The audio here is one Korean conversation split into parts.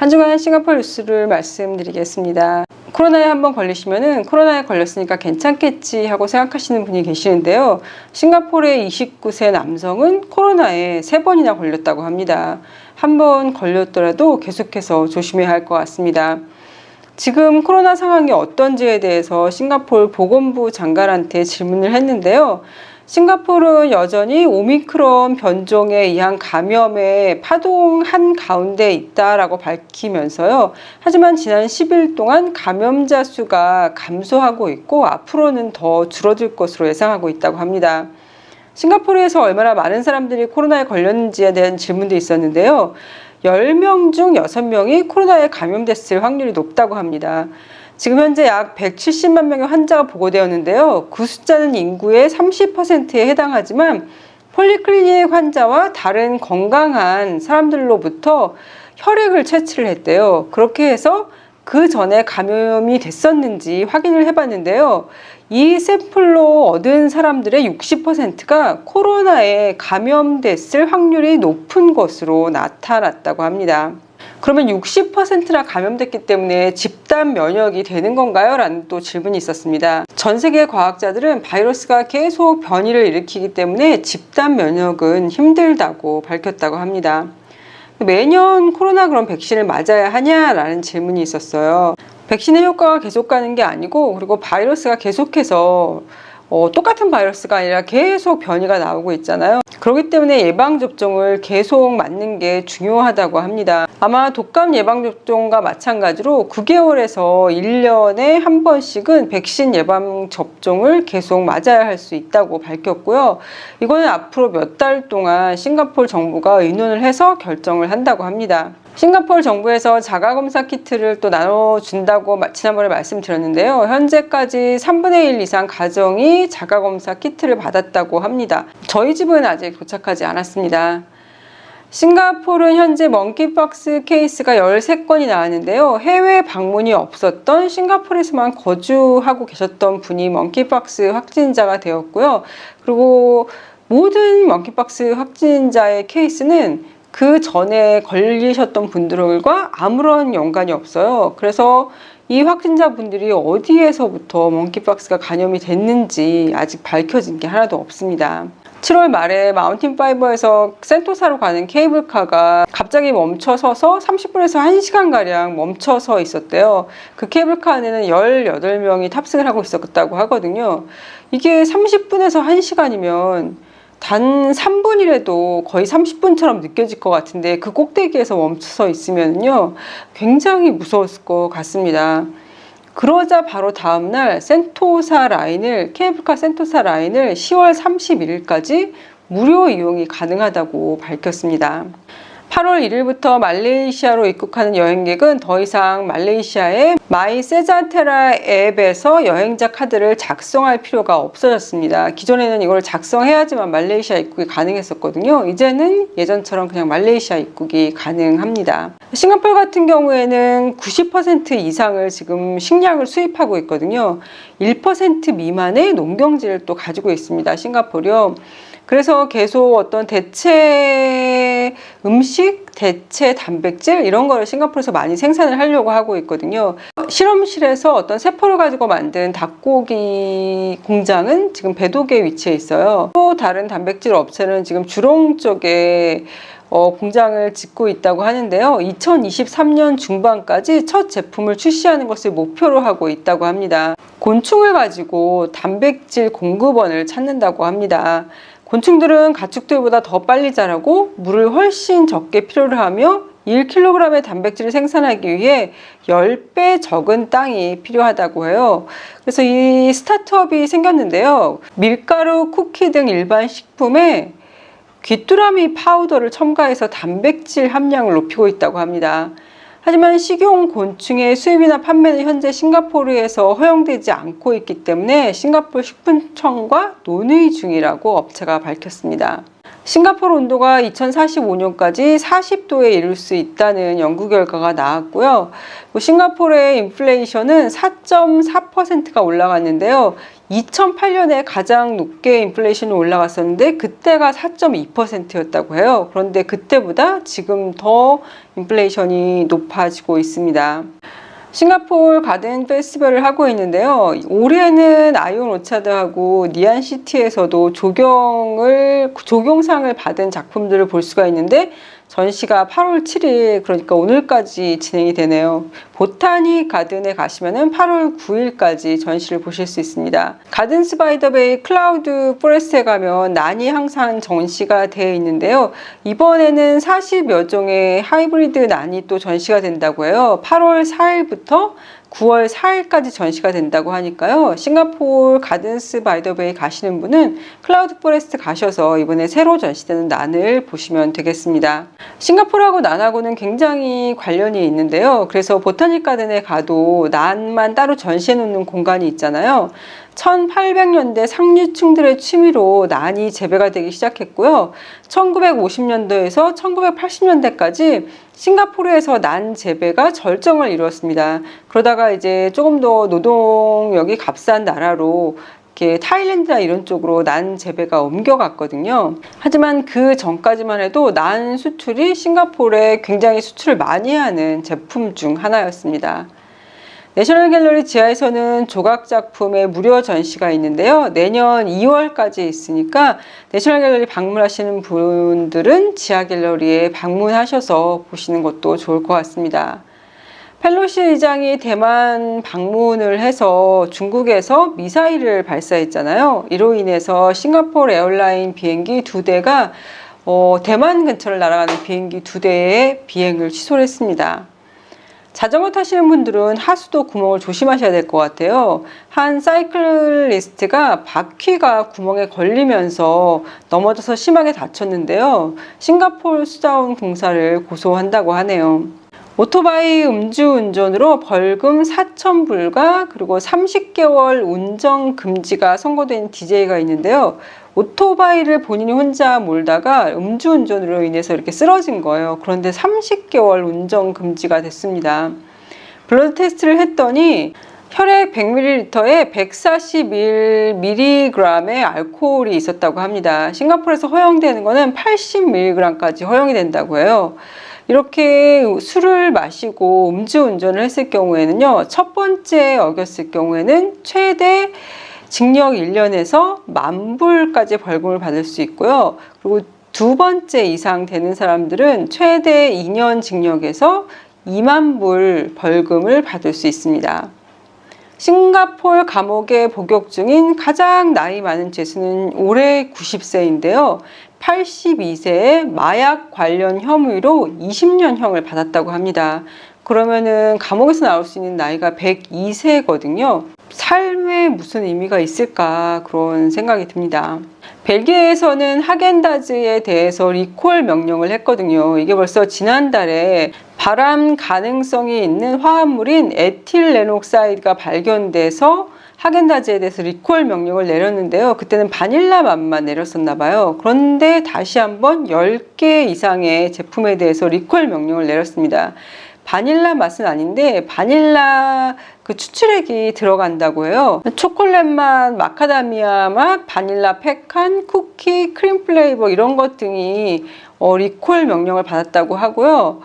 한 주간 싱가포르 뉴스를 말씀드리겠습니다. 코로나에 한번 걸리시면은 코로나에 걸렸으니까 괜찮겠지 하고 생각하시는 분이 계시는데요. 싱가포르의 29세 남성은 코로나에 세 번이나 걸렸다고 합니다. 한 번 걸렸더라도 계속해서 조심해야 할 것 같습니다. 지금 코로나 상황이 어떤지에 대해서 싱가포르 보건부 장관한테 질문을 했는데요. 싱가포르는 여전히 오미크론 변종에 의한 감염의 파동 한 가운데 있다라고 밝히면서요. 하지만 지난 10일 동안 감염자 수가 감소하고 있고 앞으로는 더 줄어들 것으로 예상하고 있다고 합니다. 싱가포르에서 얼마나 많은 사람들이 코로나에 걸렸는지에 대한 질문도 있었는데요. 10명 중 6명이 코로나에 감염됐을 확률이 높다고 합니다. 지금 현재 약 170만 명의 환자가 보고되었는데요. 그 숫자는 인구의 30%에 해당하지만 폴리클리닉 환자와 다른 건강한 사람들로부터 혈액을 채취를 했대요. 그렇게 해서 그 전에 감염이 됐었는지 확인을 해봤는데요. 이 샘플로 얻은 사람들의 60%가 코로나에 감염됐을 확률이 높은 것으로 나타났다고 합니다. 그러면 60%나 감염됐기 때문에 집단 면역이 되는 건가요? 라는 또 질문이 있었습니다. 전 세계 과학자들은 바이러스가 계속 변이를 일으키기 때문에 집단 면역은 힘들다고 밝혔다고 합니다. 매년 코로나 그런 백신을 맞아야 하냐라는 질문이 있었어요. 백신의 효과가 계속 가는 게 아니고 그리고 바이러스가 계속해서 어, 똑같은 바이러스가 아니라 계속 변이가 나오고 있잖아요. 그렇기 때문에 예방접종을 계속 맞는 게 중요하다고 합니다. 아마 독감 예방접종과 마찬가지로 9개월에서 1년에 한 번씩은 백신 예방접종을 계속 맞아야 할 수 있다고 밝혔고요. 이거는 앞으로 몇 달 동안 싱가포르 정부가 의논을 해서 결정을 한다고 합니다. 싱가포르 정부에서 자가검사 키트를 또 나눠준다고 지난번에 말씀드렸는데요. 현재까지 3분의 1 이상 가정이 자가검사 키트를 받았다고 합니다. 저희 집은 아직 도착하지 않았습니다. 싱가포르는 현재 먼키박스 케이스가 13건이 나왔는데요. 해외 방문이 없었던 싱가포르에서만 거주하고 계셨던 분이 먼키박스 확진자가 되었고요. 그리고 모든 먼키박스 확진자의 케이스는 그 전에 걸리셨던 분들과 아무런 연관이 없어요. 그래서 이 확진자분들이 어디에서부터 멍키박스가 감염이 됐는지 아직 밝혀진 게 하나도 없습니다. 7월 말에 마운틴 파이버에서 센토사로 가는 케이블카가 갑자기 멈춰 서서 30분에서 1시간 가량 멈춰 서 있었대요. 그 케이블카 안에는 18명이 탑승을 하고 있었다고 하거든요. 이게 30분에서 1시간이면 단 3분이라도 거의 30분처럼 느껴질 것 같은데 그 꼭대기에서 멈춰서 있으면요 굉장히 무서웠을 것 같습니다. 그러자 바로 다음날 센토사 라인을 케이블카 센토사 라인을 10월 31일까지 무료 이용이 가능하다고 밝혔습니다. 8월 1일부터 말레이시아로 입국하는 여행객은 더 이상 말레이시아의 마이 세잔테라 앱에서 여행자 카드를 작성할 필요가 없어졌습니다. 기존에는 이걸 작성해야지만 말레이시아 입국이 가능했었거든요. 이제는 예전처럼 그냥 말레이시아 입국이 가능합니다. 싱가포르 같은 경우에는 90% 이상을 지금 식량을 수입하고 있거든요. 1% 미만의 농경지를 또 가지고 있습니다. 싱가포르요. 그래서 계속 어떤 대체 음식, 대체 단백질 이런 거를 싱가포르에서 많이 생산을 하려고 하고 있거든요. 실험실에서 어떤 세포를 가지고 만든 닭고기 공장은 지금 배독에 위치해 있어요. 또 다른 단백질 업체는 지금 주롱 쪽에 어, 공장을 짓고 있다고 하는데요. 2023년 중반까지 첫 제품을 출시하는 것을 목표로 하고 있다고 합니다. 곤충을 가지고 단백질 공급원을 찾는다고 합니다. 곤충들은 가축들보다 더 빨리 자라고 물을 훨씬 적게 필요로 하며 1kg의 단백질을 생산하기 위해 10배 적은 땅이 필요하다고 해요. 그래서 이 스타트업이 생겼는데요. 밀가루, 쿠키 등 일반 식품에 귀뚜라미 파우더를 첨가해서 단백질 함량을 높이고 있다고 합니다. 하지만 식용 곤충의 수입이나 판매는 현재 싱가포르에서 허용되지 않고 있기 때문에 싱가포르 식품청과 논의 중이라고 업체가 밝혔습니다. 싱가포르 온도가 2045년까지 40도에 이를 수 있다는 연구 결과가 나왔고요. 싱가포르의 인플레이션은 4.4%가 올라갔는데요. 2008년에 가장 높게 인플레이션이 올라갔었는데 그때가 4.2%였다고 해요. 그런데 그때보다 지금 더 인플레이션이 높아지고 있습니다. 싱가포르 가든 페스티벌을 하고 있는데요. 올해는 아이온 오차드하고 니안 시티에서도 조경을 조경상을 받은 작품들을 볼 수가 있는데 전시가 8월 7일 그러니까 오늘까지 진행이 되네요. 보타니 가든에 가시면은 8월 9일까지 전시를 보실 수 있습니다. 가든 스바이더베이 클라우드 포레스트에 가면 난이 항상 전시가 되어 있는데요. 이번에는 40여 종의 하이브리드 난이 또 전시가 된다고 해요. 8월 4일부터 9월 4일까지 전시가 된다고 하니까요. 싱가포르 가든스 바이 더 베이 가시는 분은 클라우드 포레스트 가셔서 이번에 새로 전시되는 난을 보시면 되겠습니다. 싱가포르하고 난하고는 굉장히 관련이 있는데요. 그래서 보타닉 가든에 가도 난만 따로 전시해 놓는 공간이 있잖아요. 1800년대 상류층들의 취미로 난이 재배가 되기 시작했고요. 1950년도에서 1980년대까지 싱가포르에서 난 재배가 절정을 이루었습니다. 그러다가 이제 조금 더 노동력이 값싼 나라로 이렇게 타일랜드나 이런 쪽으로 난 재배가 옮겨갔거든요. 하지만 그 전까지만 해도 난 수출이 싱가포르에 굉장히 수출을 많이 하는 제품 중 하나였습니다. 내셔널 갤러리 지하에서는 조각 작품의 무료 전시가 있는데요. 내년 2월까지 있으니까 내셔널 갤러리 방문하시는 분들은 지하 갤러리에 방문하셔서 보시는 것도 좋을 것 같습니다. 펠로시 의장이 대만 방문을 해서 중국에서 미사일을 발사했잖아요. 이로 인해서 싱가포르 에어라인 비행기 두 대가 어, 대만 근처를 날아가는 비행기 두 대의 비행을 취소를 했습니다. 자전거 타시는 분들은 하수도 구멍을 조심하셔야 될 것 같아요. 한 사이클리스트가 바퀴가 구멍에 걸리면서 넘어져서 심하게 다쳤는데요. 싱가포르 수자원 공사를 고소한다고 하네요. 오토바이 음주운전으로 벌금 4,000불과 그리고 30개월 운전 금지가 선고된 DJ가 있는데요. 오토바이를 본인이 혼자 몰다가 음주운전으로 인해서 이렇게 쓰러진 거예요. 그런데 30개월 운전 금지가 됐습니다. 블러드 테스트를 했더니 혈액 100ml에 141mg의 알코올이 있었다고 합니다. 싱가포르에서 허용되는 거는 80mg까지 허용이 된다고 해요. 이렇게 술을 마시고 음주운전을 했을 경우에는요, 첫 번째 어겼을 경우에는 최대 징역 1년에서 만불까지 벌금을 받을 수 있고요. 그리고 두 번째 이상 되는 사람들은 최대 2년 징역에서 2만 불 벌금을 받을 수 있습니다. 싱가폴 감옥에 복역 중인 가장 나이 많은 죄수는 올해 90세인데요. 82세에 마약 관련 혐의로 20년형을 받았다고 합니다. 그러면은 감옥에서 나올 수 있는 나이가 102세거든요. 삶에 무슨 의미가 있을까 그런 생각이 듭니다. 벨기에에서는 하겐다즈에 대해서 리콜 명령을 했거든요. 이게 벌써 지난달에 발암 가능성이 있는 화합물인 에틸레녹사이드가 발견돼서 하겐다즈에 대해서 리콜 명령을 내렸는데요. 그때는 바닐라 맛만 내렸었나 봐요. 그런데 다시 한번 10개 이상의 제품에 대해서 리콜 명령을 내렸습니다. 바닐라 맛은 아닌데 바닐라 그 추출액이 들어간다고 해요. 초콜릿 맛, 마카다미아 맛, 바닐라 페칸, 쿠키, 크림 플레이버 이런 것 등이 어, 리콜 명령을 받았다고 하고요.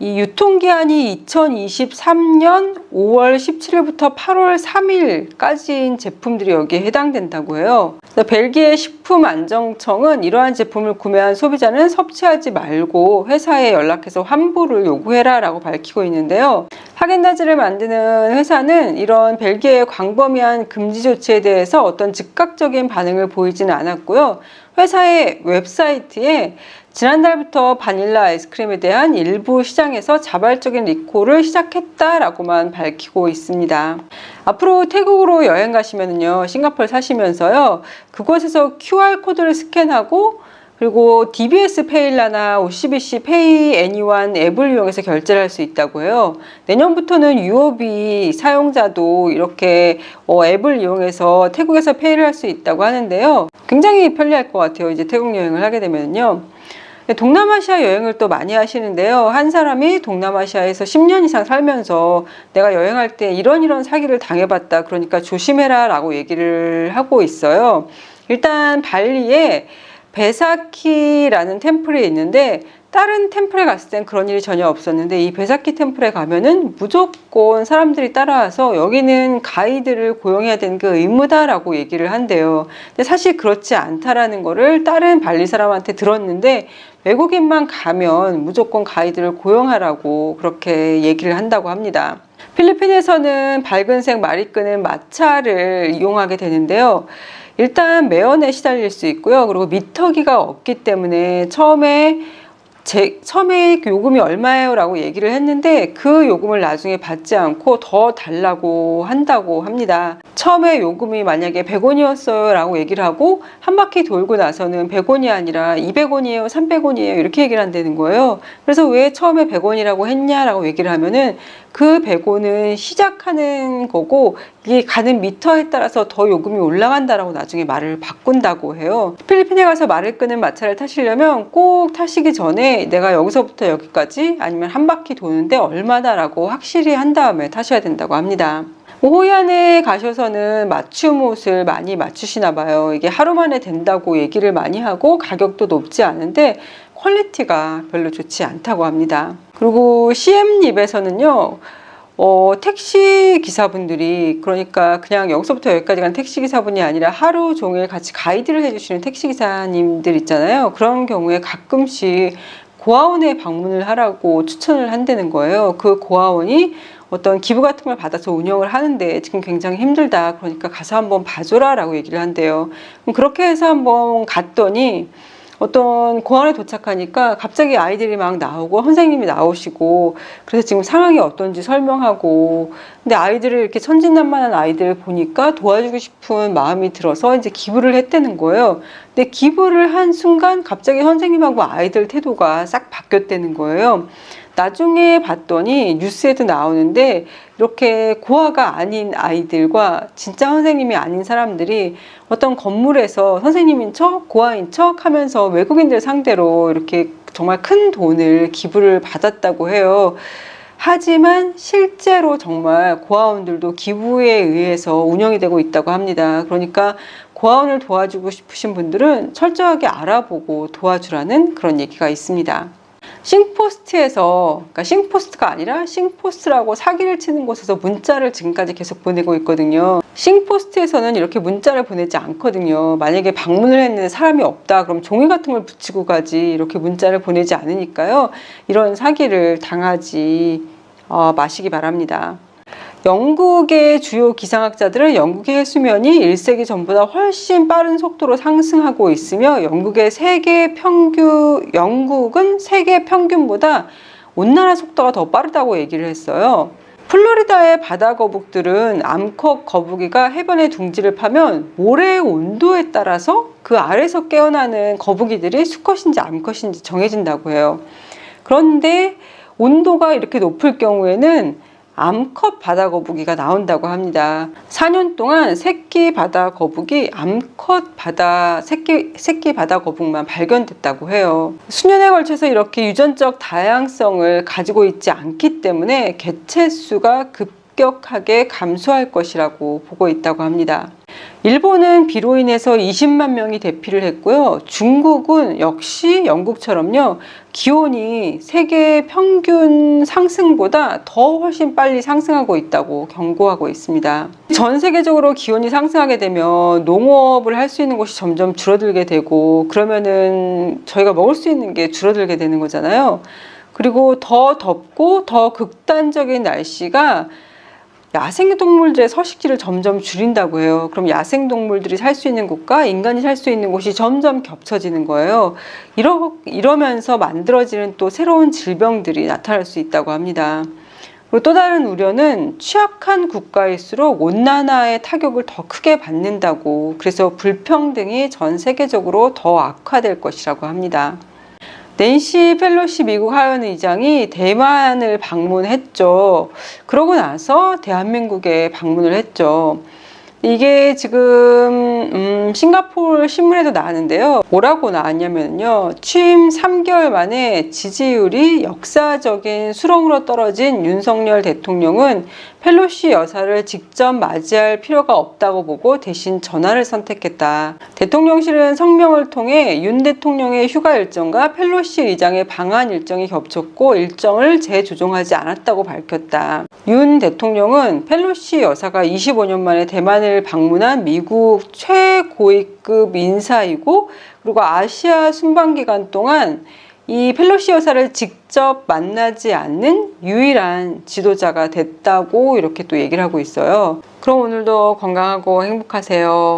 이 유통기한이 2023년 5월 17일부터 8월 3일까지인 제품들이 여기에 해당된다고 해요. 벨기에 식품안정청은 이러한 제품을 구매한 소비자는 섭취하지 말고 회사에 연락해서 환불을 요구해라 라고 밝히고 있는데요. 하겐다즈를 만드는 회사는 이런 벨기에의 광범위한 금지 조치에 대해서 어떤 즉각적인 반응을 보이지는 않았고요. 회사의 웹사이트에 지난달부터 바닐라 아이스크림에 대한 일부 시장에서 자발적인 리콜을 시작했다라고만 밝히고 있습니다. 앞으로 태국으로 여행 가시면요, 싱가폴 사시면서요, 그곳에서 QR코드를 스캔하고 그리고 DBS 페일라나 OCBC 페이 애니원 앱을 이용해서 결제를 할 수 있다고 해요. 내년부터는 UOB 사용자도 이렇게 어, 앱을 이용해서 태국에서 페이를 할 수 있다고 하는데요. 굉장히 편리할 것 같아요. 이제 태국 여행을 하게 되면요. 동남아시아 여행을 또 많이 하시는데요. 한 사람이 동남아시아에서 10년 이상 살면서 내가 여행할 때 이런 이런 사기를 당해봤다. 그러니까 조심해라 라고 얘기를 하고 있어요. 일단 발리에 베사키라는 템플이 있는데 다른 템플에 갔을 땐 그런 일이 전혀 없었는데 이 베사키 템플에 가면은 무조건 사람들이 따라와서 여기는 가이드를 고용해야 되는 게 의무다라고 얘기를 한대요. 근데 사실 그렇지 않다라는 거를 다른 발리 사람한테 들었는데 외국인만 가면 무조건 가이드를 고용하라고 그렇게 얘기를 한다고 합니다. 필리핀에서는 밝은색 말이 끄는 마차를 이용하게 되는데요. 일단 매연에 시달릴 수 있고요. 그리고 미터기가 없기 때문에 처음에 제 처음에 그 요금이 얼마예요? 라고 얘기를 했는데 그 요금을 나중에 받지 않고 더 달라고 한다고 합니다. 처음에 요금이 만약에 100원이었어요 라고 얘기를 하고 한 바퀴 돌고 나서는 100원이 아니라 200원이에요, 300원이에요 이렇게 얘기를 한다는 거예요. 그래서 왜 처음에 100원이라고 했냐라고 얘기를 하면은 그 100원은 시작하는 거고 이게 가는 미터에 따라서 더 요금이 올라간다라고 나중에 말을 바꾼다고 해요. 필리핀에 가서 말을 끄는 마차를 타시려면 꼭 타시기 전에 내가 여기서부터 여기까지 아니면 한 바퀴 도는데 얼마다라고 확실히 한 다음에 타셔야 된다고 합니다. 호이안에 가셔서는 맞춤 옷을 많이 맞추시나 봐요. 이게 하루 만에 된다고 얘기를 많이 하고 가격도 높지 않은데 퀄리티가 별로 좋지 않다고 합니다. 그리고 CM립에서는요, 어, 택시 기사분들이 그러니까 그냥 여기서부터 여기까지 간 택시 기사분이 아니라 하루 종일 같이 가이드를 해주시는 택시 기사님들 있잖아요. 그런 경우에 가끔씩 고아원에 방문을 하라고 추천을 한다는 거예요. 그 고아원이 어떤 기부 같은 걸 받아서 운영을 하는데 지금 굉장히 힘들다. 그러니까 가서 한번 봐줘라 라고 얘기를 한대요. 그럼 그렇게 해서 한번 갔더니 어떤 고아원에 도착하니까 갑자기 아이들이 막 나오고 선생님이 나오시고 그래서 지금 상황이 어떤지 설명하고 근데 아이들을 이렇게 천진난만한 아이들 보니까 도와주고 싶은 마음이 들어서 이제 기부를 했다는 거예요. 근데 기부를 한 순간 갑자기 선생님하고 아이들 태도가 싹 바뀌었다는 거예요. 나중에 봤더니 뉴스에도 나오는데 이렇게 고아가 아닌 아이들과 진짜 선생님이 아닌 사람들이 어떤 건물에서 선생님인 척, 고아인 척 하면서 외국인들 상대로 이렇게 정말 큰 돈을 기부를 받았다고 해요. 하지만 실제로 정말 고아원들도 기부에 의해서 운영이 되고 있다고 합니다. 그러니까 고아원을 도와주고 싶으신 분들은 철저하게 알아보고 도와주라는 그런 얘기가 있습니다. 싱포스트에서, 그러니까 싱포스트가 아니라 싱포스트라고 사기를 치는 곳에서 문자를 지금까지 계속 보내고 있거든요. 싱포스트에서는 이렇게 문자를 보내지 않거든요. 만약에 방문을 했는데 사람이 없다, 그럼 종이 같은 걸 붙이고 가지, 이렇게 문자를 보내지 않으니까요. 이런 사기를 당하지 어, 마시기 바랍니다. 영국의 주요 기상학자들은 영국의 해수면이 1세기 전보다 훨씬 빠른 속도로 상승하고 있으며 영국의 세계 평균 영국은 세계 평균보다 온난화 속도가 더 빠르다고 얘기를 했어요. 플로리다의 바다 거북들은 암컷 거북이가 해변에 둥지를 파면 모래의 온도에 따라서 그 아래서 깨어나는 거북이들이 수컷인지 암컷인지 정해진다고 해요. 그런데 온도가 이렇게 높을 경우에는 암컷 바다 거북이가 나온다고 합니다. 4년 동안 새끼 바다 거북이 암컷 바다 새끼 새끼 바다 거북만 발견됐다고 해요. 수년에 걸쳐서 이렇게 유전적 다양성을 가지고 있지 않기 때문에 개체 수가 급격하게 감소할 것이라고 보고 있다고 합니다. 일본은 비로 인해서 20만 명이 대피를 했고요. 중국은 역시 영국처럼요. 기온이 세계 평균 상승보다 더 훨씬 빨리 상승하고 있다고 경고하고 있습니다. 전 세계적으로 기온이 상승하게 되면 농업을 할 수 있는 곳이 점점 줄어들게 되고 그러면은 저희가 먹을 수 있는 게 줄어들게 되는 거잖아요. 그리고 더 덥고 더 극단적인 날씨가 야생동물들의 서식지를 점점 줄인다고 해요. 그럼 야생동물들이 살 수 있는 곳과 인간이 살 수 있는 곳이 점점 겹쳐지는 거예요. 이러, 이러면서 만들어지는 또 새로운 질병들이 나타날 수 있다고 합니다. 그리고 또 다른 우려는 취약한 국가일수록 온난화의 타격을 더 크게 받는다고 그래서 불평등이 전 세계적으로 더 악화될 것이라고 합니다. 낸시 펠로시 미국 하원 의장이 대만을 방문했죠. 그러고 나서 대한민국에 방문을 했죠. 이게 지금 음, 싱가포르 신문에도 나왔는데요. 뭐라고 나왔냐면요. 취임 3개월 만에 지지율이 역사적인 수렁으로 떨어진 윤석열 대통령은 펠로시 여사를 직접 맞이할 필요가 없다고 보고 대신 전화를 선택했다. 대통령실은 성명을 통해 윤 대통령의 휴가 일정과 펠로시 의장의 방한 일정이 겹쳤고 일정을 재조정하지 않았다고 밝혔다. 윤 대통령은 펠로시 여사가 25년 만에 대만을 방문한 미국 최고위급 인사이고 그리고 아시아 순방 기간 동안 이 펠로시 여사를 직접 만나지 않는 유일한 지도자가 됐다고 이렇게 또 얘기를 하고 있어요. 그럼 오늘도 건강하고 행복하세요.